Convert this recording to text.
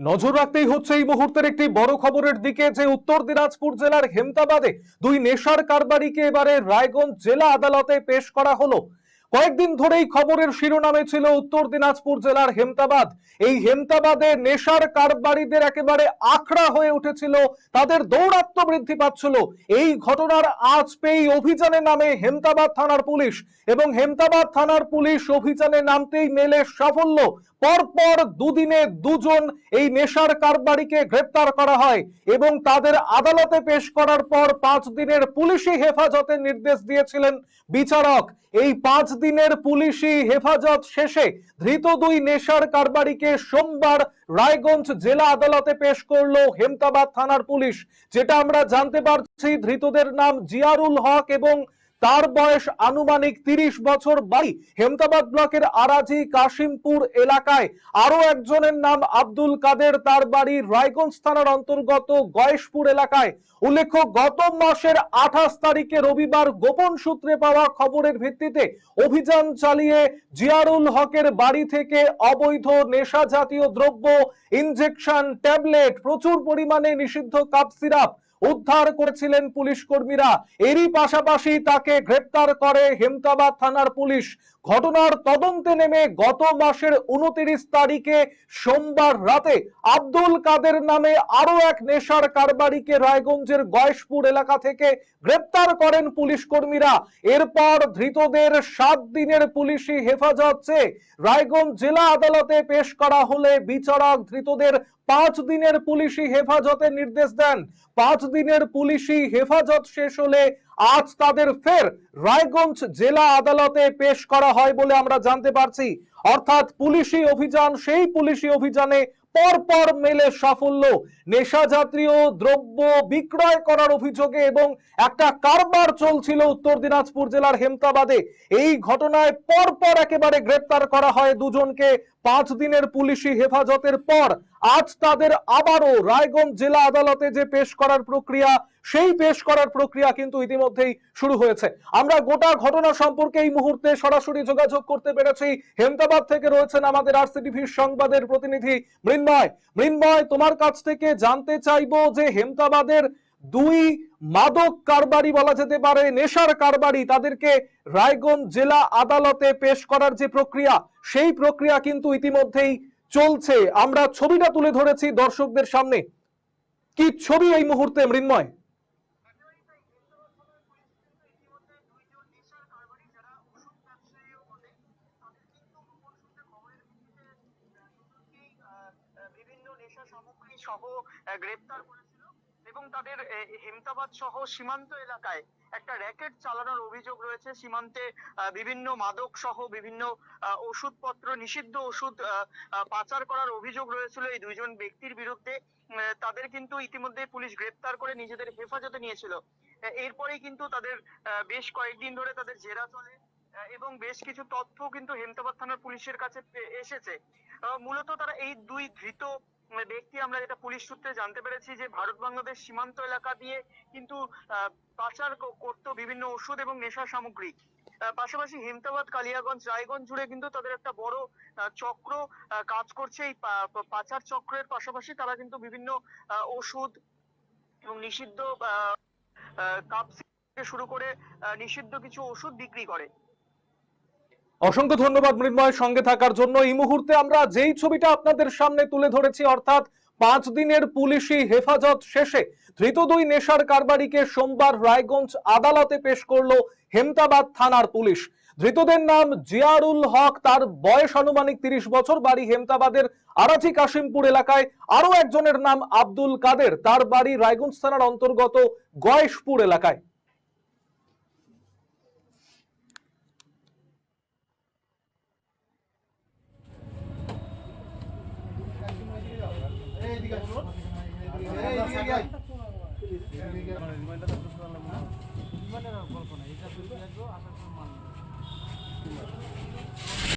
নজর রাখতেই হচ্ছে এই মুহূর্তের একটি বড় খবরের দিকে যে উত্তর দিনাজপুর জেলার হেমতাবাদে দুই নেশার কারবারিকে এবারে রায়গঞ্জ জেলা আদালতে পেশ করা হলো। কয়েকদিন ধরেই খবরের শিরোনামে ছিল উত্তর দিনাজপুর জেলার হেমতাবাদ। এই হেমতাবাদে নেশার কারবারিদের একেবারে আখড়া হয়ে উঠেছিল, তাদের দৌরাত্ম বৃদ্ধি পাচ্ছিল। এই ঘটনার আজ পেয়ে অভিযানে নামে হেমতাবাদ থানার পুলিশ এবং হেমতাবাদ থানার পুলিশ অভিযানে নামতেই মেলে সাফল্য। পরপর দুদিনে দুজন এই নেশার কারবারিকে গ্রেপ্তার করা হয় এবং তাদের আদালতে পেশ করার পর পাঁচ দিনের পুলিশি হেফাজতের নির্দেশ দিয়েছিলেন বিচারক। এই পাঁচ দিনের পুলিশি হেফাজত শেষে ধৃত দুই নেশার কারবারিকে সোমবার রায়গঞ্জ জেলা আদালতে পেশ করল হেমতাবাদ থানার পুলিশ। যেটা আমরা জানতে পারছি ধৃতদের নাম জিয়ারুল হক এবং তার বয়স আনুমানিক তিরিশ বছর বাড়ি হেমতাবাদ ব্লকের আরাজি কাশিমপুর এলাকায়। আরও একজনের নাম আব্দুল কাদের, তার বাড়ি রায়গঞ্জ থানার অন্তর্গত গয়েশপুর এলাকায়। উল্লেখ্য, গত মাসের আঠাশ তারিখে রবিবার গোপন সূত্রে পাওয়া খবরের ভিত্তিতে অভিযান চালিয়ে জিয়ারুল হকের বাড়ি থেকে অবৈধ নেশা জাতীয় দ্রব্য, ইনজেকশন, ট্যাবলেট, প্রচুর পরিমাণে নিষিদ্ধ কাপ সিরাপ উদ্ধার করেছিলেন পুলিশ কর্মীরা। এরই পাশাপাশি তাকে গ্রেপ্তার করে হেমতাবাদ থানার পুলিশ। ঘটনার তদন্তে নেমে গত মাসের উনত্রিশ তারিখে সোমবার রাতে আব্দুল কাদের নামে আরও এক নেশার কারবারিকে রায়গঞ্জের গয়েশপুর এলাকা থেকে গ্রেপ্তার করেন পুলিশ কর্মীরা। এরপর ধৃতদের সাত দিনের পুলিশি হেফাজত চেয়ে রায়গঞ্জ জেলা আদালতে পেশ করা হলে বিচারক ধৃতদের পাঁচ দিনের পুলিশি হেফাজতের নির্দেশ দেন। পাঁচ দিনের পুলিশি হেফাজত শেষ হলে আজ তাদের ফের রায়গঞ্জ জেলা আদালতে পেশ করা হয় বলে আমরা জানতে পারছি। অর্থাৎ পুলিশি অভিযান, সেই পুলিশি অভিযানে পরপর মেলে সাফল্য। নেশা জাতীয় দ্রব্য বিক্রয় করার অভিযোগে এবং একটা কারবার চলছিল উত্তর দিনাজপুর জেলার হেমতাবাদে। এই ঘটনায় পরপর একেবারে গ্রেপ্তার করা হয় দুজনকে। পাঁচ দিনের পুলিশি হেফাজতের পর আজ তাদের আবারও রায়গঞ্জ জেলা আদালতে যে পেশ করার প্রক্রিয়া, সেই পেশ করার প্রক্রিয়া কিন্তু ইতিমধ্যেই শুরু হয়েছে। আমরা গোটা ঘটনা সম্পর্কে এই মুহূর্তে সরাসরি যোগাযোগ করতে পেরেছি হেমতাবাদ থেকে রয়েছেন আমাদের আরসিটিভির সংবাদের প্রতিনিধি মৃন্ময়। মৃন্ময়, তোমার কাছ থেকে জানতে চাইব যে হেমতাবাদের দুই মাদক কারবারি বলা যেতে পারে, নেশার কারবারি তাদেরকে রায়গঞ্জ জেলা আদালতে পেশ করার যে প্রক্রিয়া, সেই প্রক্রিয়া কিন্তু ইতিমধ্যেই চলছে। আমরা ছবিটা তুলে ধরেছি দর্শকদের সামনে। কি ছবি এই মুহূর্তে, মৃন্ময়? নেশা সামগ্রী সহ গ্রেপ্তার করেছিল এবং তাদের হেমতাবাদ সহ সীমান্ত এলাকায় একটা র্যাকেট চালানোর অভিযোগ রয়েছে। সীমান্তে বিভিন্ন মাদক সহ বিভিন্ন ওষুধপত্র নিষিদ্ধ ওষুধ পাচার করার অভিযোগ রয়েছিল এই দুইজন ব্যক্তির বিরুদ্ধে। তাদের কিন্তু ইতিমধ্যে পুলিশ গ্রেপ্তার করে নিজেদের হেফাজতে নিয়েছিল। আহ, এরপরেই কিন্তু তাদের বেশ কয়েকদিন ধরে তাদের জেরা চলে এবং বেশ কিছু তথ্য কিন্তু হেমতাবাদ থানার পুলিশের কাছে এসেছে। মূলত তারা এই দুই ধৃত ব্যক্তি আমরা যেটা পুলিশ সূত্রে জানতে পেরেছি যে ভারত বাংলাদেশ সীমান্ত এলাকা দিয়ে কিন্তু পাচার করতো বিভিন্ন ওষুধ এবং নেশা সামগ্রী। পাশাপাশি হেমতাবাদ, কালিয়াগঞ্জ, রায়গঞ্জ জুড়ে কিন্তু তাদের একটা বড় চক্র কাজ করছে। এই পাচার চক্রের পাশাপাশি তারা কিন্তু বিভিন্ন ওষুধ এবং নিষিদ্ধ কাপ শুরু করে নিষিদ্ধ কিছু ওষুধ বিক্রি করে। অসংখ্য ধন্যবাদ মৃন্ময় সঙ্গে থাকার জন্য। এই মুহূর্তে আমরা যেই ছবিটা আপনাদের সামনে তুলে ধরেছি, অর্থাৎ পাঁচ দিনের পুলিশি হেফাজত শেষে ধৃত দুই নেশার কারবারিকে সোমবার রায়গঞ্জ আদালতে পেশ করল হেমতাবাদ থানার পুলিশ। ধৃতদের নাম জিয়ারুল হক, তার বয়স আনুমানিক তিরিশ বছর, বাড়ি হেমতাবাদের আরাচি কাশিমপুর এলাকায়। আরও একজনের নাম আব্দুল কাদের, তার বাড়ি রায়গঞ্জ থানার অন্তর্গত গয়েশপুর এলাকায়। গল্প না এটা আসার পর